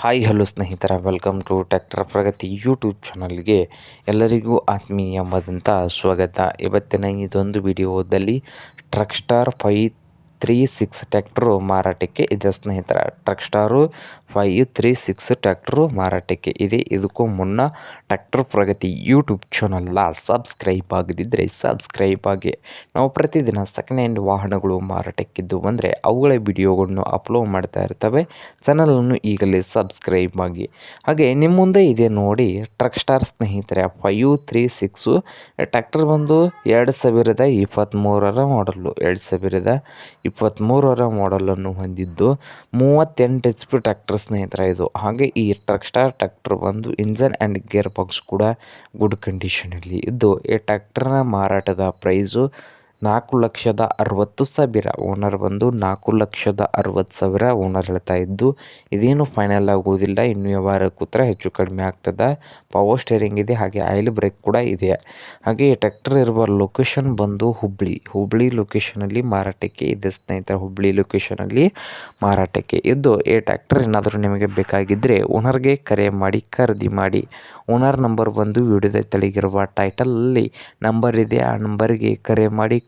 Hi hello ಸ್ನೇಹಿತರ. Welcome to tractor Pragati YouTube ಚಾನಲ್ಗೆ ಎಲ್ಲರಿಗೂ ಆತ್ಮೀಯವಾದಂಥ ಸ್ವಾಗತ. ಇವತ್ತಿನ ಇದೊಂದು ವಿಡಿಯೋದಲ್ಲಿ truck star five three six tractor ಮಾರಾಟಕ್ಕೆ ಇದೆ ಸ್ನೇಹಿತರ. Truck star five three six tractor ಮಾರಾಟಕ್ಕೆ ಇದೆ. ಇದಕ್ಕೂ ಮುನ್ನ ಟ್ರ್ಯಾಕ್ಟರ್ ಪ್ರಗತಿ ಯೂಟ್ಯೂಬ್ ಚಾನಲ್ನ ಸಬ್ಸ್ಕ್ರೈಬ್ ಆಗದಿದ್ದರೆ ಸಬ್ಸ್ಕ್ರೈಬ್ ಆಗಿ. ನಾವು ಪ್ರತಿದಿನ ಸೆಕೆಂಡ್ ಹ್ಯಾಂಡ್ ವಾಹನಗಳು ಮಾರಾಟಕ್ಕಿದ್ದು ಬಂದರೆ ಅವುಗಳ ವಿಡಿಯೋಗಳನ್ನು ಅಪ್ಲೋಡ್ ಮಾಡ್ತಾ ಇರ್ತವೆ. ಚಾನಲನ್ನು ಈಗಲೇ ಸಬ್ಸ್ಕ್ರೈಬ್ ಆಗಿ. ಹಾಗೆ ನಿಮ್ಮ ಮುಂದೆ ಇದೆ ನೋಡಿ ಟ್ರಕ್ ಸ್ಟಾರ್ ಸ್ನೇಹಿತರೆ, ಫೈವ್ ತ್ರೀ ಸಿಕ್ಸು ಟ್ರ್ಯಾಕ್ಟರ್ ಬಂದು ಎರಡು ಸಾವಿರದ ಇಪ್ಪತ್ತ್ಮೂರರ ಮಾಡಲ್ಲು. ಎರಡು ಸಾವಿರದ ಇಪ್ಪತ್ತ್ಮೂರರ ಮಾಡಲನ್ನು ಹೊಂದಿದ್ದು ಮೂವತ್ತೆಂಟು ಎಚ್ ಪಿ ಟ್ರ್ಯಾಕ್ಟರ್ ಸ್ನೇಹಿತರ ಇದು ಹಾಗೆ ಈ ಟ್ರಕ್ ಸ್ಟಾರ್, ಟ್ರ್ಯಾಕ್ಟರ್ ಬಂದು ಇಂಜನ್ ಆ್ಯಂಡ್ ಗೇರ್ ಬಾಕ್ಸ್ ಕೂಡ ಗುಡ್ ಕಂಡೀಷನಲ್ಲಿ ಇದ್ದು, ಈ ಟ್ರ್ಯಾಕ್ಟರ್ನ ಮಾರಾಟದ ಪ್ರೈಸು ನಾಲ್ಕು ಲಕ್ಷದ ಅರವತ್ತು ಸಾವಿರ. ಓನರ್ ಬಂದು ನಾಲ್ಕು ಲಕ್ಷದ ಅರವತ್ತು ಸಾವಿರ ಓನರ್ ಹೇಳ್ತಾ ಇದ್ದು, ಇದೇನು ಫೈನಲ್ ಆಗೋದಿಲ್ಲ, ಇನ್ನು ವ್ಯವಹಾರ ಕೂತ್ರ ಹೆಚ್ಚು ಕಡಿಮೆ ಆಗ್ತದೆ. ಪವರ್ ಸ್ಟೇರಿಂಗ್ ಇದೆ, ಹಾಗೆ ಆಯಿಲ್ ಬ್ರೇಕ್ ಕೂಡ ಇದೆ. ಹಾಗೆ ಟ್ರ್ಯಾಕ್ಟರ್ ಇರುವ ಲೊಕೇಶನ್ ಬಂದು ಹುಬ್ಬಳ್ಳಿ ಹುಬ್ಬಳ್ಳಿ ಲೊಕೇಶನಲ್ಲಿ ಮಾರಾಟಕ್ಕೆ ಇದೆ, ಸ್ನೇಹಿತರೆ. ಹುಬ್ಬಳ್ಳಿ ಲೊಕೇಶನಲ್ಲಿ ಮಾರಾಟಕ್ಕೆ. ಇದ್ದು ಈ ಟ್ರ್ಯಾಕ್ಟರ್ ಏನಾದರೂ ನಿಮಗೆ ಬೇಕಾಗಿದ್ದರೆ ಓನರ್ಗೆ ಕರೆ ಮಾಡಿ, ಖರೀದಿ ಮಾಡಿ. ಓನರ್ ನಂಬರ್ ಬಂದು ವಿಡಿಯೋದ ತೆಳಗಿರುವ ಟೈಟಲಲ್ಲಿ ನಂಬರ್ ಇದೆ, ಆ ನಂಬರ್ಗೆ ಕರೆ ಮಾಡಿ